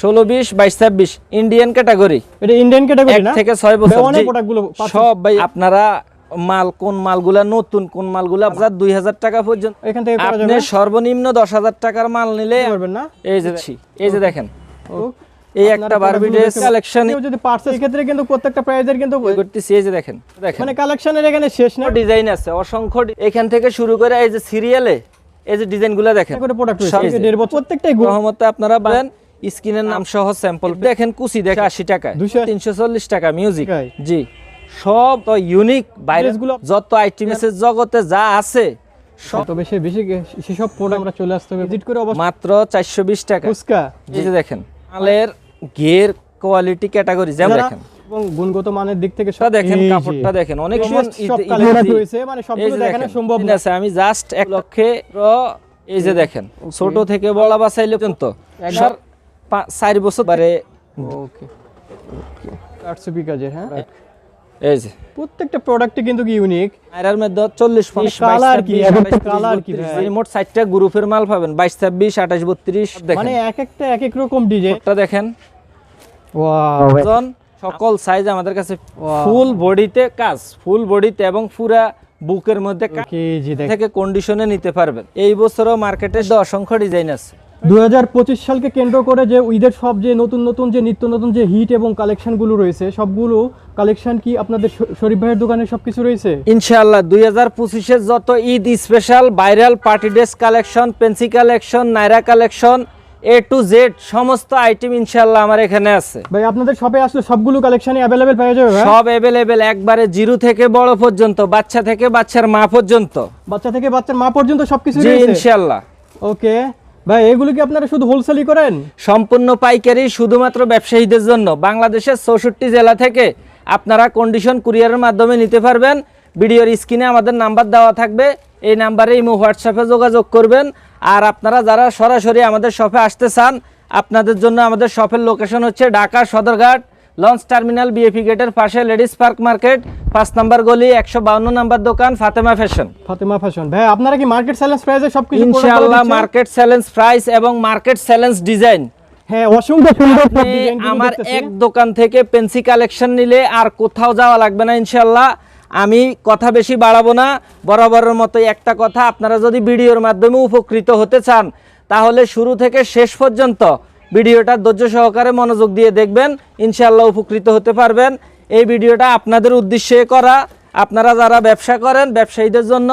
ষোলো বিশ বাইশ ছাব্বিশ ইন্ডিয়ান ক্যাটাগরি এটা ইন্ডিয়ান ক্যাটাগরি না? থেকে ছয় বছর। প্রোডাক্টগুলো সব ভাই আপনারা মাল কোন মালগুলা নতুন কোন মালগুলা হাজার দুই হাজার টাকা পর্যন্ত। এখান থেকে আপনি সর্বনিম্ন দশ হাজার টাকার মাল নিলে পারবেন না? এই যে এই যে দেখেন। এই একটা বারবি ড্রেস কালেকশন যদি পার্সেল ক্ষেত্রে কিন্তু প্রত্যেকটা প্রাইজের কিন্তু করতেছি এই যে দেখেন দেখেন। মানে কালেকশনের এখানে শেষ না? ডিজাইন আছে অসংখ্য এখান থেকে শুরু করে এই যে সিরিয়ালে এই যে ডিজাইনগুলো দেখেন। প্রোডাক্ট প্রত্যেকটাই রহমতে আপনারা পাবেন। স্ক্রিনের নাম সহ স্যাম্পল দেখেন কুচি দেখে আশি 280 তিনশো চল্লিশ টাকা মিউজিক জি। সব ইউনিক বাইরে। ড্রেসগুলো- যত আইটেম আছে জগতে যা আছে বেশি বেশি সেসব প্রোডাক্ট চলে আসতে হবে। ভিজিট করে মাত্র চারশো বিশ টাকা। ফুচকা। এই যে দেখেন মালের গের কোয়ালিটি ক্যাটাগরি যেমন দেখেন। এবং গুণগত মানের দিক থেকে সব দেখেন কাপড়টা দেখেন অনেক মানে সবগুলো দেখানো সম্ভব না। আছে আমি জাস্ট এক লক্ষে এই যে দেখেন ছোট থেকে বলা বাসাইলে পর্যন্ত। পা- চার বছর বারে ওকে আটশো কাজের হ্যাঁ এই যে। প্রত্যেকটা প্রোডাক্টই কিন্তু কি ইউনিক আয়রার মধ্যে চল্লিশ পঞ্চাশ কি? এক কি মোট ষাটটা গ্রুপের মাল পাবেন। বাইশ ছাব্বিশ আঠাশ বত্রিশ মানে এক একটা এক এক রকম ডিজাইন দেখেন। ওয়াও সকল সাইজ আমাদের কাছে ফুল বডিতে কাজ। ফুল বডিতে এবং পুরা বুকের মধ্যে থেকে কন্ডিশনে নিতে পারবেন। এই বছরও মার্কেটে অসংখ্য ডিজাইন আছে। দু সালকে কেন্দ্র করে যে ঈদের সব যে নতুন নতুন যে নিত্য নতুন যে হিট এবং কালেকশনগুলো রয়েছে সবগুলো কালেকশন কি আপনাদের শরীফ ভাইয়ের দোকানে সবকিছু রয়েছে? ইনশাআল্লাহ দুই হাজার পঁচিশের যত Eid special viral party dress collection পেন্সি collection Naira collection A to Z সমস্ত আইটেম ইনশাআল্লাহ আমার এখানে আছে। ভাই আপনাদের শপে আসলে সবগুলো কালেকশনই অ্যাভেলেবেল পাওয়া যাবে? সব অ্যাভেলেবেল একবারে জিরো থেকে বড় পর্যন্ত বাচ্চা থেকে বাচ্চার মা পর্যন্ত। বাচ্চা থেকে বাচ্চার মা পর্যন্ত সবকিছু রয়েছে? ইনশাআল্লাহ। ওকে ভাই, এগুলো কি আপনারা শুধু হোলসেলই করেন? সম্পূর্ণ পাইকারি শুধুমাত্র ব্যবসায়ীদের জন্য। বাংলাদেশের চৌষট্টি জেলা থেকে আপনারা কন্ডিশন কুরিয়ারের মাধ্যমে নিতে পারবেন। ভিডিওর স্ক্রিনে আমাদের নাম্বার দেওয়া থাকবে। এই নাম্বারে ইমো, হোয়াটসঅ্যাপে যোগাযোগ করবেন। আর আপনারা যারা সরাসরি আমাদের শপে আসতে চান, আপনাদের জন্য আমাদের শপের লোকেশন হচ্ছে Dhaka Sadarghat. Launch terminal BAP গেটের পাশে লেডিস পার্ক মার্কেট পাঁচ নম্বর গলি একশো বাউন্ন নম্বর দোকান ফাতেমা ফ্যাশন। ফাতেমা ফ্যাশন। ভাই আপনারা কি মার্কেট চ্যালেঞ্জ প্রাইসে product গুলো ইনশাআল্লাহ মার্কেট চ্যালেঞ্জ প্রাইস এবং মার্কেট চ্যালেঞ্জ ডিজাইন হ্যাঁ অসংখ্য সুন্দর সব আমার এক দোকান থেকে পেন্সি কালেকশন নিলে আর কোথাও যাওয়া লাগবে না ইনশাল্লাহ আমি কথা বেশি বাড়াবো না বরাবরের মতো একটা কথা। আপনারা যদি ভিডিওর মাধ্যমে উপকৃত হতে চান তাহলে শুরু থেকে শেষ পর্যন্ত ভিডিওটা ধৈর্য সহকারে মনোযোগ দিয়ে দেখবেন ইনশাল্লাহ উপকৃত হতে পারবেন। এই ভিডিওটা আপনাদের উদ্দেশ্যে করা। আপনারা যারা ব্যবসা করেন, ব্যবসায়ীদের জন্য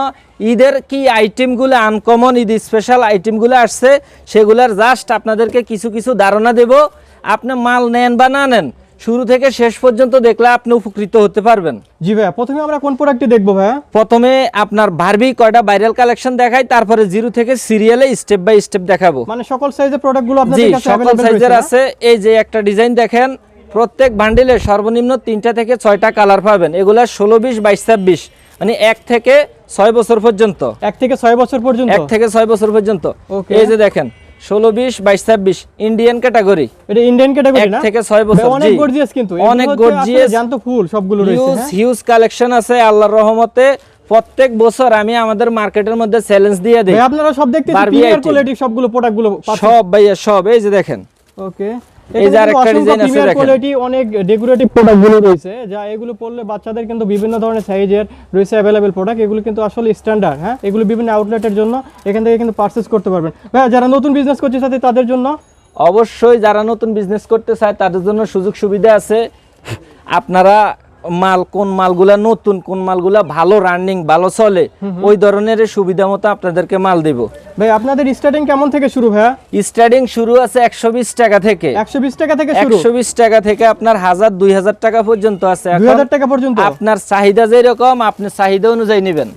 ঈদের কি আইটেমগুলো, আনকমন ঈদ স্পেশাল আইটেমগুলো আসছে, সেগুলোর জাস্ট আপনাদেরকে কিছু কিছু ধারণা দেব। আপনি মাল নেন বা না নেন শুরু থেকে শেষ পর্যন্ত দেখলে আপনি উপকৃত হতে পারবেন। জি ভাই প্রথমে আমরা কোন প্রোডাক্টটি দেখব ভাই প্রথমে আপনার বারবি কয়টা ভাইরাল কালেকশন দেখাই তারপরে জিরো থেকে সিরিয়ালে স্টেপ বাই স্টেপ দেখাবো। মানে সকল সাইজের প্রোডাক্টগুলো আপনাদের কাছে সকল সাইজের আছে। এই যে একটা ডিজাইন দেখেন প্রত্যেক বান্ডিলে সর্বনিম্ন তিনটা থেকে ছয়টা কালার পাবেন। এগুলা ষোলো বিশ বাইশ ছাব্বিশ মানে এক থেকে ছয় বছর পর্যন্ত। এক থেকে ছয় বছর পর্যন্ত? এক থেকে ছয় বছর পর্যন্ত। এই যে দেখেন ষোলো বিশ বাইশ ছাব্বিশ। ইন্ডিয়ান ক্যাটাগরি এটা ইন্ডিয়ান ক্যাটাগরি না? থেকে ছয় বছর, অনেক গর্জিয়াস কিন্তু। অনেক গর্জিয়াস আসলে ফুল সবগুলো হিউজ? হিউজ কালেকশন আছে আল্লাহর রহমতে। প্রত্যেক বছর আমি আমাদের মার্কেটের মধ্যে চ্যালেঞ্জ দিয়ে দিই। আপনারা সব দেখতে প্রিমিয়ার। কোয়ালিটি সবগুলো প্রোডাক্টগুলো সব ভাইয়া সব। এই যে দেখেন। ওকে এই যে আরেকটা ডিজাইন আছে দেখেন। কোয়ালিটি অনেক ডেকোরেটিভ প্রোডাক্টগুলো রয়েছে। যা এগুলো পড়লে বাচ্চাদের কিন্তু বিভিন্ন ধরনের সাইজের রয়েছে অ্যাভেলেবেল প্রোডাক্ট এগুলো কিন্তু আসলে স্ট্যান্ডার্ড হ্যাঁ? এগুলো বিভিন্ন আউটলেটের জন্য এখান থেকে কিন্তু পারচেজ করতে পারবেন। ভাই যারা নতুন বিজনেস করছে সাথে তাদের জন্য? অবশ্যই যারা নতুন বিজনেস করতে চায় তাদের জন্য সুযোগ সুবিধা আছে। আপনারা মাল কোন মালগুলা নতুন কোন মালগুলা ভালো রানিং ভালো চলে ওই ধরনের সুবিধা মতো আপনাদেরকে মাল দেব। ভাই আপনাদের স্টার্টিং কেমন থেকে শুরু ভাইয়া? স্টার্টিং শুরু আছে একশো বিশ টাকা থেকে। একশো বিশ টাকা থেকে শুরু? একশো বিশ টাকা থেকে আপনার হাজার দুই হাজার টাকা পর্যন্ত আছে। হাজার টাকা পর্যন্ত? আপনার চাহিদা যেরকম আপনি চাহিদা অনুযায়ী নেবেন।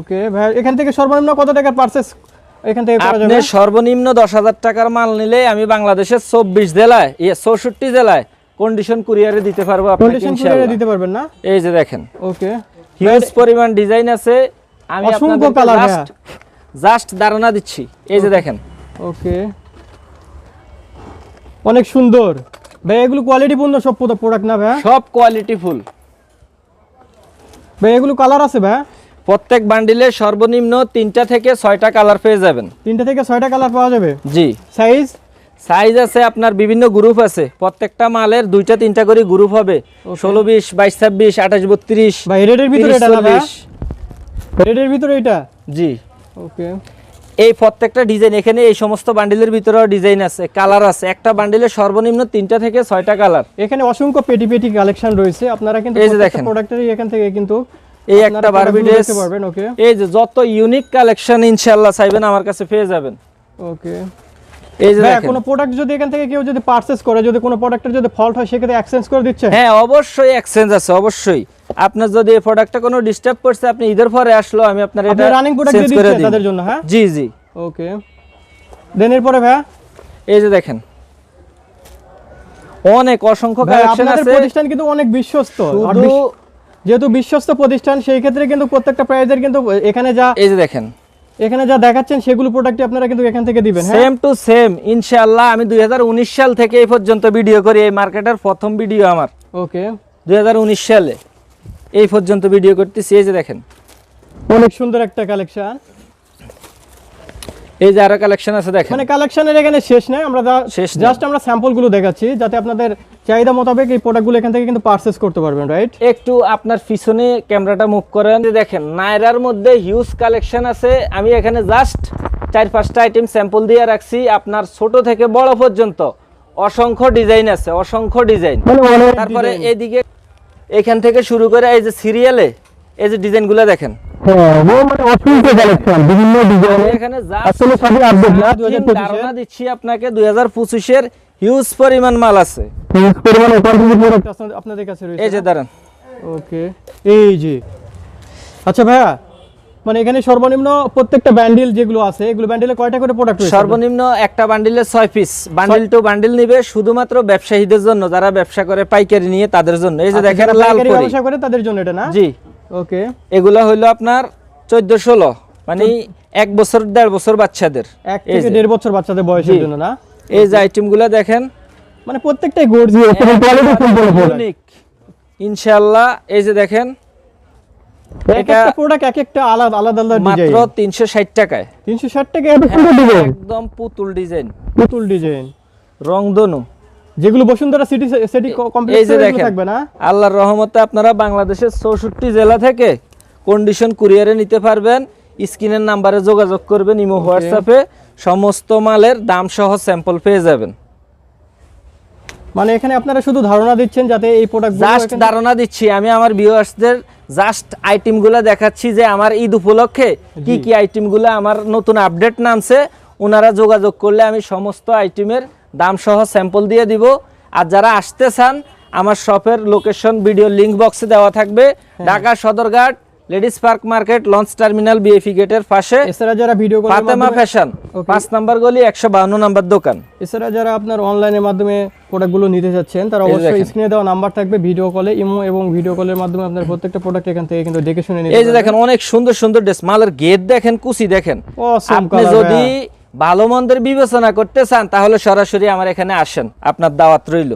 ওকে ভাই এখান থেকে সর্বনিম্ন কত টাকার পারচেজ এখান থেকে আপনি সর্বনিম্ন দশ হাজার টাকার মাল নিলে আমি বাংলাদেশের চব্বিশ জেলায় চৌষট্টি জেলায় কন্ডিশন কুরিয়ারে দিতে পারব কন্ডিশন ইনশাআল্লাহ। দিতে পারবেন না? এই যে দেখেন। ওকে হিউজ পরিমাণ ডিজাইন আছে। আমি অসংখ্য colour, জাস্ট জাস্ট ধারণা দিচ্ছি। এই যে দেখেন। ওকে অনেক সুন্দর। ভাই এগুলো কোয়ালিটি পূর্ণ সব প্রোডাক্ট না ভাই সব কোয়ালিটি ফুল ভাই এগুলো কালার আছে ভাই প্রত্যেক বান্ডিলে সর্বনিম্ন তিনটা থেকে ছয়টা কালার পেয়ে যাবেন। তিনটা থেকে ছয়টা কালার পাওয়া যাবে? জি। সাইজ সাইজ আছে আপনার বিভিন্ন গ্রুপ আছে। প্রত্যেকটা মালের দুইটা তিনটা করে গ্রুপ হবে। ষোলো বিশ বাইশ ছাব্বিশ আঠাশ বত্রিশ রেডের ভিতরে এটা। রেডের ভিতরে এটা? জি। ওকে এই প্রত্যেকটা ডিজাইন এখানে এই সমস্ত বান্ডিলের ভিতরেও ডিজাইন আছে কালার আছে। একটা বান্ডিলের সর্বনিম্ন তিনটা থেকে ছয়টা কালার এখানে অসংখ্য পেটি পেটি কালেকশন রয়েছে। আপনারা কিন্তু এই যে দেখেন। প্রোডাক্টেরই এখান থেকে কিন্তু এই একটা বারবি ওকে এই যে যত ইউনিক কালেকশন ইনশাআল্লাহ চাইবেন আমার কাছে পেয়ে যাবেন। ওকে এই যে কোনো প্রোডাক্ট যদি এখান থেকে কেউ যদি পারচেজ করে যদি কোনো প্রোডাক্টের যদি ফল্ট হয় সেক্ষেত্রে এক্সচেঞ্জ করে দিচ্ছে? হ্যাঁ অবশ্যই এক্সচেঞ্জ আছে অবশ্যই। আপনার যদি এই প্রোডাক্টটা কোনো ডিস্টার্ব করছে আপনি ঈদের পরে আসলো আমি আপনার এটা রানিং প্রোডাক্ট দিয়ে করে তাদের জন্য হ্যাঁ? জি জি। ওকে দেন এরপরে ভাই এই যে দেখেন। অনেক অসংখ্য কালেকশন আছে। প্রতিষ্ঠান কিন্তু অনেক বিশ্বস্ত। যেহেতু বিশ্বস্ত প্রতিষ্ঠান সেই ক্ষেত্রে কিন্তু প্রত্যেকটা প্রাইজের কিন্তু এখানে যা এই যে দেখেন। এখানে যা দেখাচ্ছেন সেগুলো প্রোডাক্ট আপনারা কিন্তু এখান থেকে দিবেন হ্যাঁ? সেম টু সেম ইনশাআল্লাহ আমি দুই হাজার উনিশ সাল থেকে এই পর্যন্ত ভিডিও করি এই মার্কেটের প্রথম ভিডিও আমার। ওকে। দুই হাজার উনিশ সালে এই পর্যন্ত ভিডিও করতেছি এই যে দেখেন। অনেক সুন্দর একটা কালেকশন এই যে আরও কালেকশন আছে দেখেন। মানে কালেকশনের এখানে শেষ নাই আমরা শেষ জাস্ট আমরা স্যাম্পলগুলো দেখাচ্ছি যাতে আপনাদের চাহিদা মোতাবেক এই প্রোডাক্টগুলো এখান থেকে কিন্তু পারচেজ করতে পারবেন রাইট একটু আপনার পিছনে ক্যামেরাটা মুভ করেন। দেখেন নায়রার মধ্যে হিউজ কালেকশন আছে। আমি এখানে জাস্ট চার পাঁচটা আইটেম স্যাম্পল দিয়ে রাখছি। আপনার ছোট থেকে বড় পর্যন্ত। অসংখ্য ডিজাইন আছে অসংখ্য ডিজাইন মানে তারপরে এইদিকে এখান থেকে শুরু করে এই যে সিরিয়ালে এই যে ডিজাইনগুলো দেখেন। আমি এখানে just starting ধারণা দিচ্ছি আপনাকে দুই হাজার পঁচিশের হিউজ পরিমাণ মাল আছে। আপনাদের কাছে এই যে দাঁড়ান। ওকে এই যে। আচ্ছা ভাইয়া মানে এখানে সর্বনিম্ন প্রত্যেকটা ব্যান্ডেল যেগুলো আছে এগুলো ব্যান্ডেলে কয়টা করে প্রোডাক্ট রয়েছে? সর্বনিম্ন একটা বান্ডিলে ছয় পিস বান্ডিল টু বান্ডিল নিবে শুধুমাত্র ব্যবসায়ীদের জন্য যারা ব্যবসা করে পাইকারি নিয়ে তাদের জন্য। এই যে আচ্ছা, দেখেন লাল পাইকারি ব্যবসা করে তাদের জন্য এটা না? জি। ওকে। এগুলো হইল আপনার চোদ্দ ষোলো মানে এক বছর দেড় বছর বাচ্চাদের। এক থেকে দেড় বছর বাচ্চাদের বয়সের। জন্য না? এই যে আইটেমগুলো দেখেন। মানে প্রত্যেকটাই গর্জিয়াস প্রোডাক্ট ইউনিক ইনশাআল্লাহ এই যে দেখেন এটা প্রোডাক্ট এক একটা আলাদা আলাদা আলাদা মাত্র ডিজাইন তিনশো ষাট টাকায়। 360 টাকা এত একদম পুতুল ডিজাইন পুতুল ডিজাইন রংধনু। যেগুলো বসুন্ধরা সিটি সিটি কমপ্লেক্সে থাকবে না? আল্লাহর রহমতে আপনারা বাংলাদেশের চৌষট্টি জেলা থেকে কন্ডিশন কুরিয়ারে নিতে পারবেন। স্ক্রিনের নাম্বারে যোগাযোগ করবেন ইমো হোয়াটসঅ্যাপে সমস্ত মালের দাম সহ স্যাম্পল পেয়ে যাবেন। মানে এখানে আপনারা শুধু ধারণা দিচ্ছেন যাতে এই প্রোডাক্ট জাস্ট ধারণা দিচ্ছি। আমি আমার ভিউয়ার্সদের জাস্ট আইটেমগুলো দেখাচ্ছি যে আমার ঈদ উপলক্ষে কি কি আইটেমগুলো আমার নতুন আপডেট নামছে। ওনারা যোগাযোগ করলে আমি সমস্ত আইটেমের দাম সহ স্যাম্পল দিয়ে দিব। আর যারা আসতে চান আমার শপের লোকেশন ভিডিও লিংক বক্সে দেওয়া থাকবে। Dhaka Sadarghat ladies park market launch terminal বিএফি গেটের পাশে। এছাড়া যারা ভিডিও কলের ফাতেমা ফ্যাশন. পাঁচ নাম্বার গলি একশো বাউন্ন নাম্বার দোকান। এছাড়া যারা আপনার অনলাইনের মাধ্যমে প্রোডাক্টগুলো নিতে চাচ্ছেন তারা অবশ্যই স্ক্রিনে দেওয়া নাম্বার থাকবে ভিডিও কলে ইমো এবং ভিডিও কলের মাধ্যমে আপনার প্রত্যেকটা প্রোডাক্ট এখান থেকে কিন্তু দেখে শুনে নিতে এই যে দেখেন অনেক সুন্দর সুন্দর ড্রেস মালের গেট দেখেন কুচি দেখেন। আপনি যদি। ভালো মন্দের বিবেচনা করতে চান তাহলে সরাসরি আমার এখানে আসেন। আপনার দাওয়াত রইল।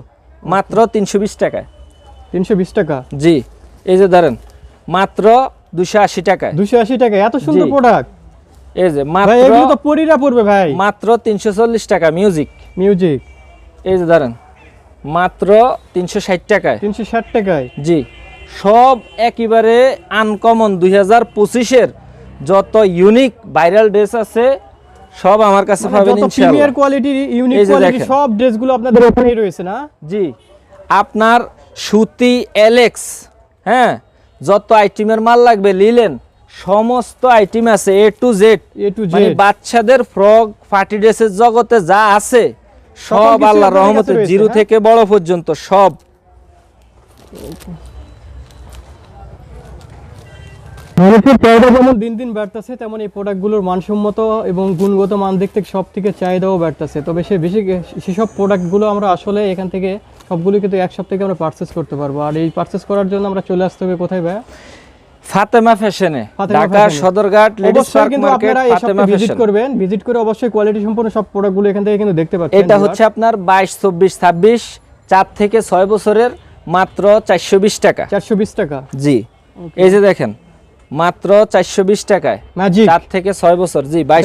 মাত্র তিনশো বিশ টাকায়। 320 টাকা? জি। এই যে ধরেন মাত্র দুশো আশি টাকায়। 280 টাকা এত সুন্দর প্রোডাক্ট এই যে মাত্র এগুলো তো পরিরা পড়বে ভাই। মাত্র তিনশো চল্লিশ টাকা মিউজিক মিউজিক এই যে ধরেন মাত্র তিনশো ষাট টাকায়। 360 টাকায়? জি। সব একেবারে আনকমন দুই হাজার পঁচিশের যত ইউনিক ভাইরাল ড্রেস আছে সব আমার কাছে মানে পাবেন ইনশাআল্লাহ। Premier quality unique quality. সব ড্রেসগুলো আপনাদের ওখানেই রয়েছে না? জি আপনার সুতি এলেক্স হ্যাঁ যত আইটেমের মাল লাগবে লিলেন সমস্ত আইটেম আছে A to Z A to মানে জেড বাচ্চাদের ফ্রক পার্টি ড্রেসের জগতে যা আছে সব আল্লাহর আল্লাহ রহমতে জিরো? থেকে বড় পর্যন্ত সব। মানুষের চাহিদা যেমন দিন দিন বাড়তেছে তেমন এই প্রোডাক্টগুলোর মানসম্মত এবং গুণগত মান দিক থেকে সব থেকে চাহিদাও বাড়তেছে। তবে সে বেশি সেসব প্রোডাক্টগুলো আমরা আসলে এখান থেকে সবগুলো কিন্তু এক সপ্তাহে আমরা পারচেস করতে পারব। আর এই পারচেস করার জন্য আমরা চলে আসতে হবে কোথায় ভাই ফাতেমা ফ্যাশনে Dhaka Sadarghat ladies park market Fatema visit করবেন। ভিজিট করে অবশ্যই কোয়ালিটি সম্পূর্ণ সব প্রোডাক্টগুলো এখান থেকে কিন্তু দেখতে পাচ্ছেন এটা হচ্ছে আপনার বাইশ চব্বিশ ছাব্বিশ চার থেকে ছয় বছরের মাত্র চারশো বিশ টাকা। চারশো বিশ টাকা। জি। এই যে দেখেন মাত্র চারশো বিশ টাকায়। চার থেকে ছয় বছর। জি বাইশ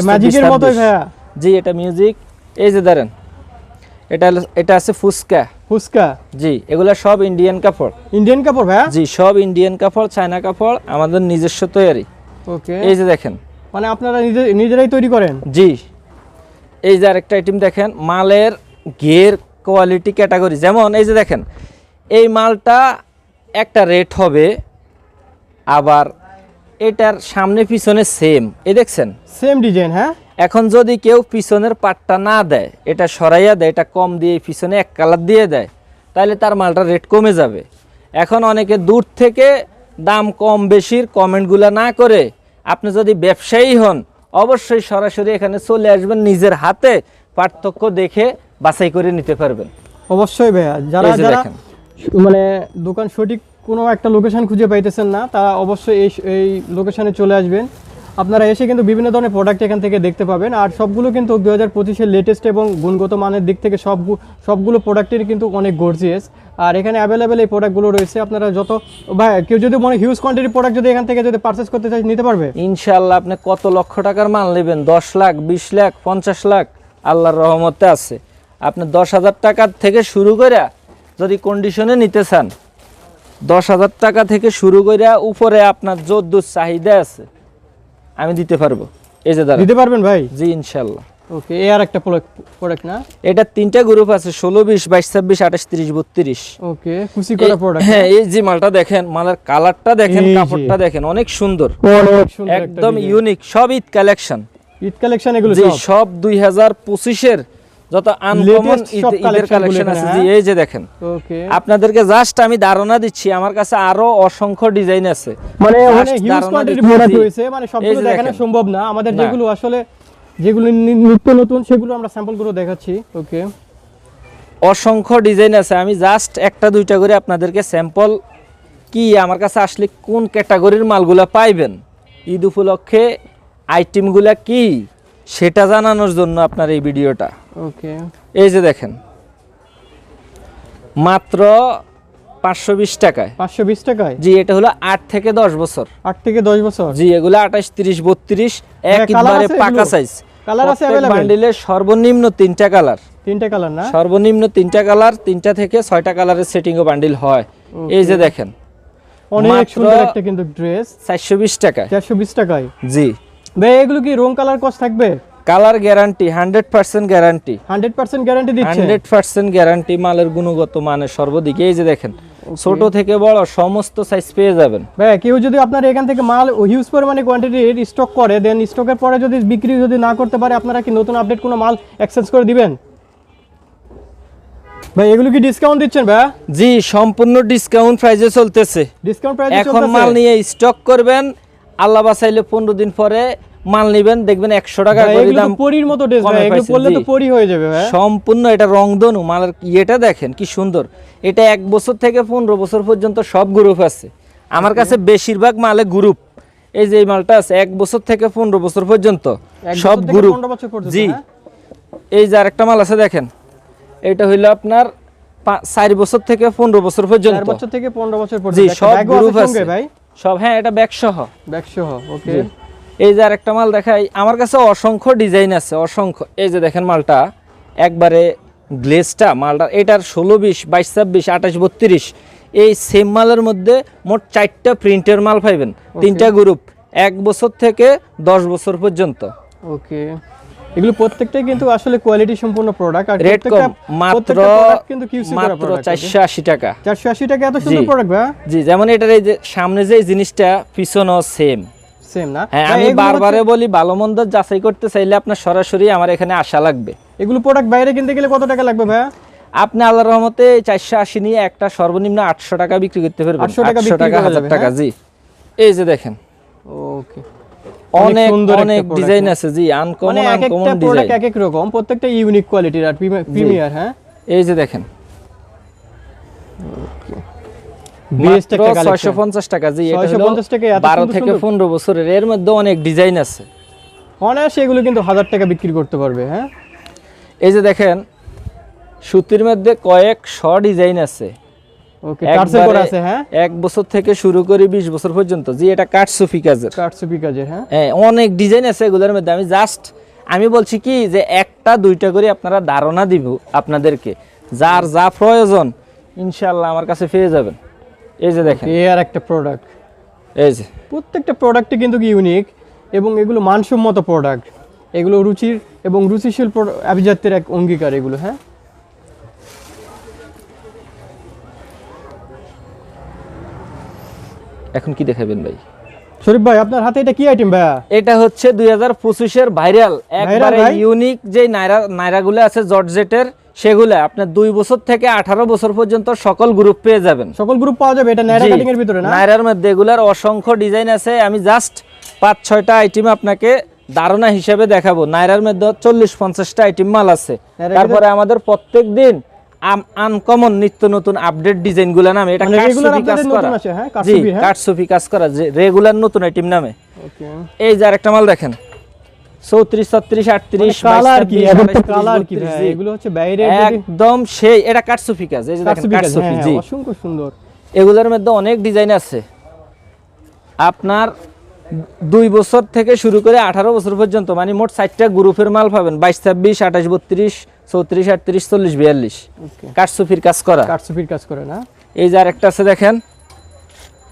জি এটা মিউজিক এই যে ধরেন এটা এটা আছে ফুচকা। ফুচকা। জি এগুলা সব ইন্ডিয়ান কাপড়। ইন্ডিয়ান কাপড় ভাইয়া? জি সব ইন্ডিয়ান কাপড় চায়না কাপড় আমাদের নিজস্ব তৈরি ওকে এই যে দেখেন। মানে আপনারা নিজে নিজেরাই তৈরি করেন? জি। এই যে আরেকটা আইটেম দেখেন মালের ঘের কোয়ালিটি ক্যাটাগরি যেমন এই যে দেখেন এই মালটা একটা রেট হবে আবার এটার সামনে পিছনে সেম এই দেখছেন? সেম ডিজাইন হ্যাঁ? এখন যদি কেউ পিছনের পাটটা না দেয় এটা সরাইয়া দেয় এটা কম দিয়ে পিছনে এক কালার দিয়ে দেয় তাহলে তার মালটার রেট কমে যাবে। এখন অনেকে দূর থেকে দাম কম বেশির কমেন্টগুলো না করে আপনি যদি ব্যবসায়ী হন অবশ্যই সরাসরি এখানে চলে আসবেন নিজের হাতে পার্থক্য দেখে বাছাই করে নিতে পারবেন। অবশ্যই ভাইয়া যারা যারা দেখেন। মানে দোকান সঠিক কোনো একটা লোকেশন খুঁজে পাইতেছেন না, তারা অবশ্যই এই এই লোকেশানে চলে আসবেন। আপনারা এসে কিন্তু বিভিন্ন ধরনের প্রোডাক্ট এখান থেকে দেখতে পাবেন। আর সবগুলো কিন্তু দু হাজার পঁচিশের লেটেস্ট এবং গুণগত মানের দিক থেকে সব সবগুলো প্রোডাক্টের কিন্তু অনেক গর্জিয়াস আর এখানে অ্যাভেলেবেল এই প্রোডাক্টগুলো রয়েছে। আপনারা যত, ভাই, কেউ যদি মনে হিউজ কোয়ান্টিটির প্রোডাক্ট যদি এখান থেকে যদি পারচেস করতে চাই নিতে পারবে? ইনশাল্লাহ আপনি কত লক্ষ টাকার মাল নেবেন? দশ লাখ, বিশ লাখ, পঞ্চাশ লাখ? আল্লাহর রহমতে আছে। আপনি দশ হাজার টাকার থেকে শুরু করে যদি কন্ডিশনে নিতে চান দশ হাজার টাকা থেকে শুরু করে উপরে আপনার যদ্দুর চাহিদা আছে আমি দিতে পারব। এই যে দিতে পারবেন ভাই? জি ইনশাল্লাহ। ওকে এ আর একটা প্রোডাক্ট না? এটা তিনটা গ্রুপ আছে ষোলো বিশ বাইশ ছাব্বিশ আঠাশ তিরিশ বত্রিশ। ওকে খুশি করা প্রোডাক্ট হ্যাঁ এই যে মালটা দেখেন মালের কালারটা দেখেন কাপড়টা দেখেন অনেক সুন্দর। একদম ইউনিক সব ঈদ কালেকশন ঈদ কালেকশন এগুলো সব দুই হাজার পঁচিশের যত আনকমন ঈদের কালেকশন আছে জি হ্যাঁ? এই যে দেখেন। ওকে আপনাদেরকে জাস্ট আমি ধারণা দিচ্ছি আমার কাছে আরও অসংখ্য ডিজাইন আছে। মানে Just হিউজ ধারণা প্রোডাক্ট রয়েছে মানে সবগুলো দেখানো সম্ভব না। আমাদের যেগুলো আসলে যেগুলো নিত্য নতুন সেগুলো আমরা দেখাচ্ছি। ওকে অসংখ্য ডিজাইন আছে। আমি জাস্ট একটা দুইটা করে আপনাদেরকে স্যাম্পল কি আমার কাছে আসলে কোন ক্যাটাগরির মালগুলা পাইবেন? ঈদ উপলক্ষে আইটেমগুলা কি? সেটা জানানোর জন্য আপনার এই ভিডিওটা। ওকে। এই যে দেখেন মাত্র পাঁচশো বিশ টাকায়। পাঁচশো বিশ টাকায়? জি এটা হলো আট থেকে দশ বছর। আট থেকে দশ বছর? জি এগুলো আঠাশ তিরিশ বত্রিশ হ্যাঁ, একবারে পাকা সাইজ Colour আছে? বান্ডিলে সর্বনিম্ন তিনটা কালার তিনটে কালার না? সর্বনিম্ন তিনটা কালার তিনটা থেকে ছয়টা কালারের সেটিং ও বান্ডিল হয়। এই যে দেখেন অনেক সুন্দর একটা কিন্তু ড্রেস চারশো বিশ টাকায়। চারশো বিশ টাকায়? জি। ভাই এগুলো কি রং কালার কস্ট থাকবে? Colour guarantee hundred percent guarantee. Hundred percent guarantee দিচ্ছে? হান্ড্রেড পার্সেন্ট গ্যারান্টি মালের গুণগত মানের সর্বদিকে। এই যে দেখেন ছোট থেকে বড় সমস্ত সাইজ পেয়ে যাবেন। ভাই কেউ যদি আপনার এখান থেকে মাল হিউজ পরিমাণে কোয়ান্টিটির স্টক করে দেন স্টকের পরে যদি বিক্রি যদি না করতে পারে আপনারা কি নতুন আপডেট কোনো মাল এক্সচেঞ্জ করে দিবেন? ভাই এগুলো কি ডিসকাউন্ট দিচ্ছেন ভাই? জি সম্পূর্ণ ডিসকাউন্ট প্রাইসে চলতেছে। ডিসকাউন্ট প্রাইস এখন মাল নিয়ে স্টক করবেন আল্লাহ বাসাইলে পনেরো দিন পরে মাল নিবেন দেখবেন একশো টাকা করে দাম পরির মতো ড্রেস ভাই। এগুলো পরলে তো পরি হয়ে যাবে ভাই। সম্পূর্ণ এটা রংধনু মালের ইয়েটা দেখেন কি সুন্দর। এটা এক বছর থেকে পনেরো বছর পর্যন্ত সব গ্রুপ আছে। আমার কাছে বেশিরভাগ মালে গ্রুপ এই যে এই মালটা আছে এক বছর থেকে পনেরো বছর পর্যন্ত সব গ্রুপ 15 বছর পর্যন্ত, জি। হ্যাঁ? এই যে আরেকটা মাল আছে দেখেন। এটা হইল আপনার চার বছর থেকে পনেরো বছর পর্যন্ত। বছর থেকে পনেরো বছর পর্যন্ত। সব গ্রুপ আছে। ভাই? সব হ্যাঁ এটা ব্যাগ সহ ব্যাগ সহ ওকে এই যে আরেকটা মাল দেখাই আমার কাছে অসংখ্য ডিজাইন আছে অসংখ্য। এই যে দেখেন মালটা একবারে গ্লেজটা মালটা এটার ষোলো বিশ বাইশ ছাব্বিশ আঠাশ বত্রিশ এই সেম মালের মধ্যে মোট চারটা প্রিন্টের মাল পাইবেন। তিনটা গ্রুপ এক বছর থেকে দশ বছর পর্যন্ত। ওকে। এগুলো প্রত্যেকটাই কিন্তু আসলে কোয়ালিটি সম্পূর্ণ প্রোডাক্ট আর রেট কম মাত্র কিন্তু করা মাত্র product, okay? চারশো আশি টাকা। চারশো আশি টাকা এত সুন্দর প্রোডাক্ট ভাই। জি যেমন এটার এই যে সামনে যে জিনিসটা পিছনও সেম সেম না? হ্যাঁ আমি বারবারে বলি ভালো মন্দ যাচাই করতে চাইলে আপনার সরাসরি আমার এখানে আসা লাগবে। এগুলো প্রোডাক্ট বাইরে কিনতে গেলে কত টাকা লাগবে ভাই? আপনি আল্লাহর রহমতে চারশো আশি নিয়ে একটা সর্বনিম্ন আটশো টাকা বিক্রি করতে পারবেন। 800 টাকা আটশো বিক্রি টাকা করা হাজার যাবে, টাকা হ্যাঁ? জি। এই যে দেখেন। ওকে অনেক সুন্দর অনেক ডিজাইন? আছে জি মানে আনকমন আনকমন ডিজাইন এক এক রকম প্রত্যেকটা ইউনিক কোয়ালিটির আর প্রিমিয়ার হ্যাঁ? এই যে দেখেন। ছয়শো পঞ্চাশ টাকা জি এটা হলো 650 টাকায় এত বারো থেকে পনেরো বছরের এর মধ্যে অনেক ডিজাইন আছে। অনায়াসে এগুলো কিন্তু হাজার টাকা বিক্রি করতে পারবে হ্যাঁ? এই যে দেখেন সুতির মধ্যে কয়েক শ ডিজাইন আছে। ওকে টার্সেল করা আছে হ্যাঁ? এক বছর থেকে শুরু করে বিশ বছর পর্যন্ত জি এটা কাজের। কাজের হ্যাঁ? হ্যাঁ অনেক ডিজাইন আছে এগুলোর মধ্যে। আমি জাস্ট আমি বলছি কি যে একটা দুইটা করে আপনারা ধারণা দিব আপনাদেরকে। যার যা প্রয়োজন ইনশাল্লাহ আমার কাছে পেয়ে যাবেন। এই যে দেখেন। আর একটা প্রোডাক্ট এই যে। প্রত্যেকটা প্রোডাক্টই কিন্তু ইউনিক এবং এগুলো মানসম্মত প্রোডাক্ট এগুলো রুচির এবং রুচিশীল আভিজাত্যের এক অঙ্গীকার এগুলো হ্যাঁ? এখন কি দেখাবেন ভাই? শরীফ ভাই আপনার হাতে এটা কি আইটেম ভাইয়া? এটা হচ্ছে দুই হাজার পঁচিশের ভাইরাল। একবারে ইউনিক যে নাইরা নাইরাগুলো আছে জর্জেটের সেগুলো আপনার দুই বছর থেকে আঠারো বছর পর্যন্ত সকল গ্রুপ পেয়ে যাবেন। সকল গ্রুপ পাওয়া যাবে এটা নাইরা কাটিং এর ভিতরে না? নাইরার মধ্যে এগুলার অসংখ্য ডিজাইন আছে। আমি জাস্ট পাঁচ ছয়টা আইটেম আপনাকে ধারণা হিসেবে দেখাবো। নাইরার মধ্যে চল্লিশ পঞ্চাশটা আইটেম মাল আছে। তারপরে আমাদের প্রত্যেক দিন আনকমন নিত্য নতুন আপডেট ডিজাইনগুলো নামে এটা মানে কাজ করা। হ্যাঁ? জি হ্যাঁ? কাজ করা যে রেগুলার নতুন আইটেম নামে। এই যে আরেকটা মাল দেখেন। চৌত্রিশ ছত্রিশ আটত্রিশ কালার মানে কি? কালার কালার কি এগুলো হচ্ছে বাইরে একদম সেই এটা কাজ এই যে দেখেন কাঠসুফি জি হ্যাঁ, অসংখ্য সুন্দর। এগুলোর মধ্যে অনেক ডিজাইন আছে। আপনার দুই বছর থেকে শুরু করে আঠারো বছর পর্যন্ত মানে মোট ষাটটা গ্রুপের মাল পাবেন। বাইশ ছাব্বিশ আঠাশ বত্রিশ চৌত্রিশ আটত্রিশ চল্লিশ বিয়াল্লিশ। কাঠসুফির কাজ করা। কাটসুপির কাজ করে না? এই যে আরেকটা আছে দেখেন।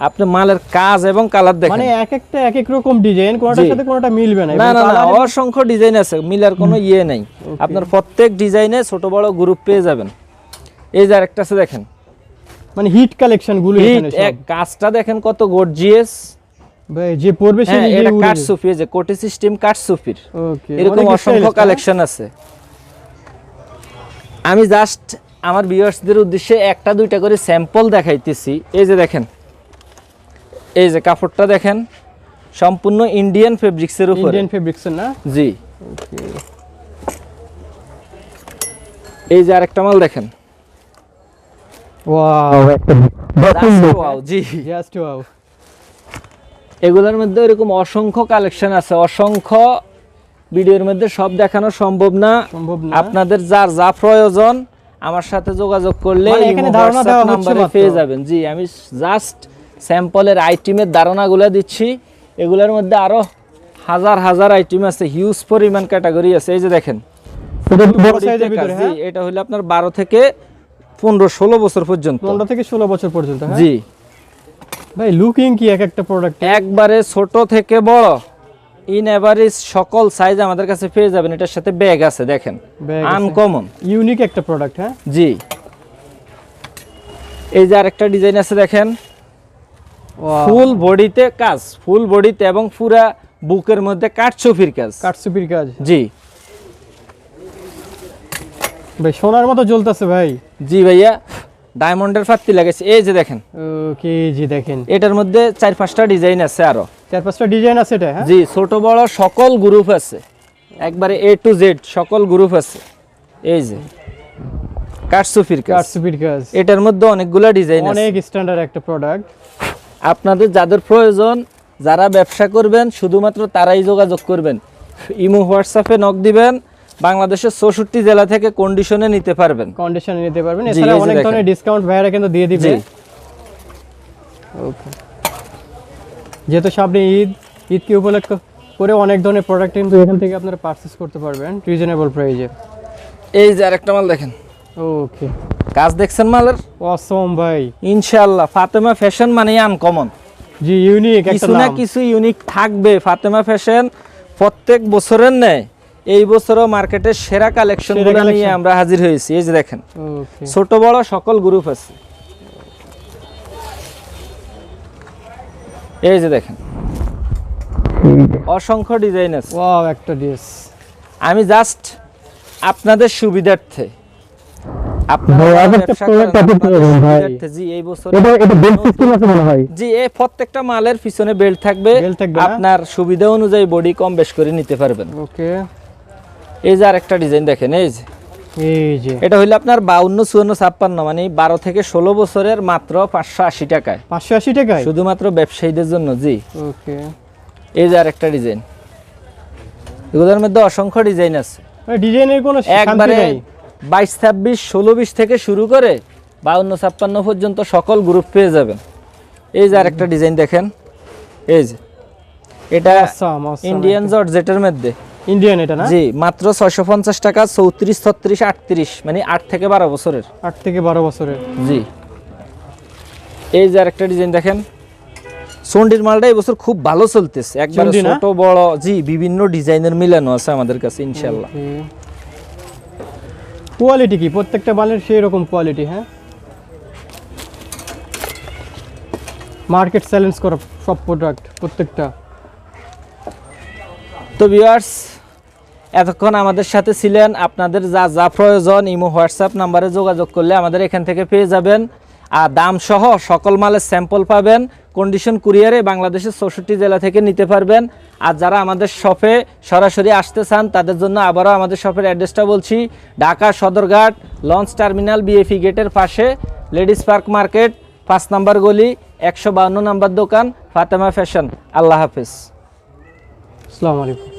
আপনি মালের কাজ এবং কালার দেখেন। মানে এক একটা এক এক রকম ডিজাইন কোনটার সাথে কোনটা মিলবে না। না না না অসংখ্য ডিজাইন আছে মিলার কোনো ইয়ে নেই। আপনার প্রত্যেক ডিজাইনে ছোট বড় গ্রুপ পেয়ে যাবেন। এই যে আরেকটা আছে দেখেন। মানে হিট কালেকশনগুলো কাজটা দেখেন কত গর্জিয়াস ভাই যে পড়বে সে হ্যাঁ এটা উড়ে সুফি যে কোটি সিস্টেম কাঠ সুফির। ওকে এরকম অসংখ্য কালেকশন আছে। আমি জাস্ট আমার ভিউয়ার্সদের উদ্দেশ্যে একটা দুইটা করে স্যাম্পল দেখাইতেছি। এই যে দেখেন এই যে কাপড়টা দেখেন সম্পূর্ণ ইন্ডিয়ান ফেব্রিক্সের উপরে। ইন্ডিয়ান না? জি। এই যে আরেকটা মাল দেখেন। ওয়াও একটা wow, জি। জাস্ট ওয়াও এগুলোর মধ্যে এরকম অসংখ্য কালেকশন আছে। অসংখ্য ভিডিওর মধ্যে সব দেখানো সম্ভব না। আপনাদের যার যা প্রয়োজন আমার সাথে যোগাযোগ করলে মানে নাম্বারে পেয়ে যাবেন। জি আমি জাস্ট স্যাম্পলের আইটেমের ধারণাগুলো দিচ্ছি। এগুলোর মধ্যে আরও হাজার হাজার আইটেম আছে। হিউজ পরিমাণ ক্যাটাগরি আছে। এই যে দেখেন। এটা হ্যাঁ? এটা হলো আপনার বারো থেকে পনেরো ষোলো বছর পর্যন্ত। 15 থেকে 16 বছর পর্যন্ত হ্যাঁ? জি। ভাই লুকিং কি এক একটা প্রোডাক্ট একবারে ছোট থেকে বড় ইন এভারেজ সকল সাইজ আমাদের কাছে পেয়ে যাবেন। এটার সাথে ব্যাগ আছে দেখেন। আনকমন ইউনিক একটা প্রোডাক্ট হ্যাঁ? জি। এই যে আরেকটা ডিজাইন আছে দেখেন। ফুল বডিতে কাজ ফুল বডিতে এবং পুরা বুকের মধ্যে কাঠচুপির কাজ। কাটসুপির কাজ। জি। ভাই সোনার মতো জ্বলতেছে ভাই। জি ভাইয়া। ডায়মন্ডের ফাত্তি লাগাইছে এই যে দেখেন। ওকে জি দেখেন। এটার মধ্যে চার পাঁচটা ডিজাইন আছে আরও। চার পাঁচটা ডিজাইন আছে এটা হ্যাঁ? জি ছোট বড় সকল গ্রুপ আছে। একবারে এ টু জেড সকল গ্রুপ আছে। এই যে। কাঠচুপির কাজ। কাটসুপির কাজ। এটার মধ্যে অনেকগুলা ডিজাইন আছে। অনেক স্ট্যান্ডার্ড একটা প্রোডাক্ট আপনাদের যাদের প্রয়োজন যারা ব্যবসা করবেন শুধুমাত্র তারাই যোগাযোগ করবেন। ইমো হোয়াটসঅ্যাপে নক দিবেন। বাংলাদেশের চৌষট্টি জেলা থেকে কন্ডিশনে নিতে পারবেন। কন্ডিশনে নিতে পারবেন। এছাড়া এই যে অনেক। ধরনের ডিসকাউন্ট ভাইয়ারা কিন্তু দিয়ে দিবে। ওকে। যেহেতু সামনে ঈদ ঈদকে উপলক্ষ করে অনেক ধরনের প্রোডাক্ট কিন্তু এখান থেকে আপনারা পারচেস করতে পারবেন রিজনেবল প্রাইজে এই যে আরেকটা মাল দেখেন। ওকে। কাজ দেখছেন মালের? অসম ভাই। ইনশাআল্লাহ ফাতেমা ফ্যাশন মানে আনকমন জি ইউনিক কিছু না কিছু ইউনিক থাকবে ফাতেমা ফ্যাশন প্রত্যেক বছরের নেয় এই বছরও মার্কেটের সেরা কালেকশন সেরা নিয়ে আমরা হাজির হয়েছি। এই যে দেখেন ছোট বড় সকল গ্রুপ আছে। এই যে দেখেন অসংখ্য ডিজাইন আছে। ওয়াও একটা ড্রেস আমি জাস্ট আপনাদের সুবিধার্থে আপনারা সুবিধা অনুযায়ী বডি কম বেশ করে নিতে পারবেন। ওকে এই যে আর একটা ডিজাইন দেখেন এই যে। এটা হইল আপনার বাউন্ন চুয়ান্ন ছাপ্পান্ন মানে বারো থেকে ষোলো বছরের মাত্র পাঁচশো আশি টাকায়। পাঁচশো আশি টাকায়? শুধুমাত্র ব্যবসায়ীদের জন্য জি। ওকে। এই যে আরেকটা ডিজাইন। এগুলোর মধ্যে অসংখ্য ডিজাইন আছে। ডিজাইনের কোনো একবারে বাইশ ছাব্বিশ ষোলো বিশ থেকে শুরু করে বাউন্ন ছাপ্পান্ন পর্যন্ত সকল গ্রুপ পেয়ে যাবেন। এই যে আর একটা ডিজাইন দেখেন। এই যে। এটা ইন্ডিয়ান জর্জেটের মধ্যে। ইন্ডিয়ান এটা না? জি মাত্র ছয়শো পঞ্চাশ টাকা চৌত্রিশ ছত্রিশ আটত্রিশ মানে আট থেকে বারো বছরের। আট থেকে বারো বছরের। জি। এই যে আরেকটা ডিজাইন দেখেন সন্ডির মালটা এবছর খুব ভালো চলতেছে। একবার ছোট বড় জি বিভিন্ন ডিজাইনের মিলানো আছে আমাদের কাছে ইনশাল্লাহ কোয়ালিটি কি? প্রত্যেকটা মালের সেই রকম কোয়ালিটি হ্যাঁ? মার্কেট চ্যালেঞ্জ করা সব প্রোডাক্ট প্রত্যেকটা। তো ভিউয়ার্স এতক্ষণ আমাদের সাথে ছিলেন আপনাদের যা যা প্রয়োজন, ইমো, হোয়াটসঅ্যাপ নাম্বারে যোগাযোগ করলে আমাদের এখান থেকে পেয়ে যাবেন। আর দাম সহ সকল মালের স্যাম্পল পাবেন কন্ডিশন কুরিয়ারে বাংলাদেশের চৌষট্টি জেলা থেকে নিতে পারবেন। আর যারা আমাদের শপে সরাসরি আসতে চান, তাদের জন্য আবারও আমাদের শপের অ্যাড্রেসটা বলছি। ঢাকা সদরঘাট, লঞ্চ টার্মিনাল বিএফি গেটের পাশে, লেডিস পার্ক মার্কেট, পাঁচ নাম্বার গলি, একশো বাউন্ন নাম্বার দোকান, ফাতেমা ফ্যাশন। আল্লাহ হাফিজ। আসসালামু আলাইকুম।